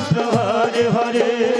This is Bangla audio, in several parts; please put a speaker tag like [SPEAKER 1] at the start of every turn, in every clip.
[SPEAKER 1] কৃষ্ণ
[SPEAKER 2] হরে হরে।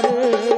[SPEAKER 1] ঘরে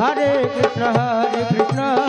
[SPEAKER 1] হরে
[SPEAKER 2] কৃষ্ণ হরে কৃষ্ণ।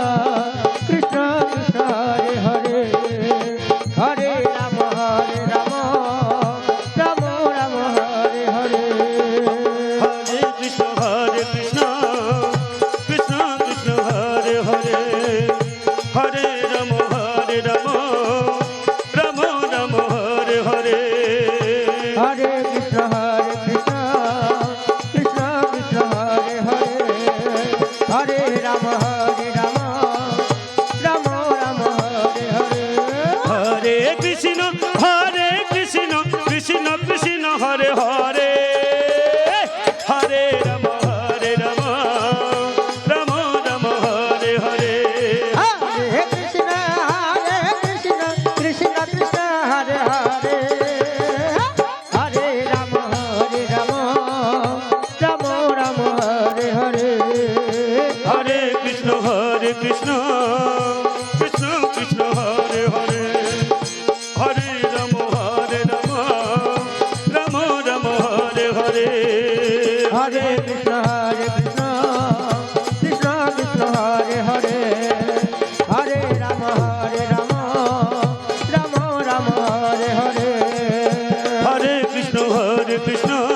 [SPEAKER 1] Krishna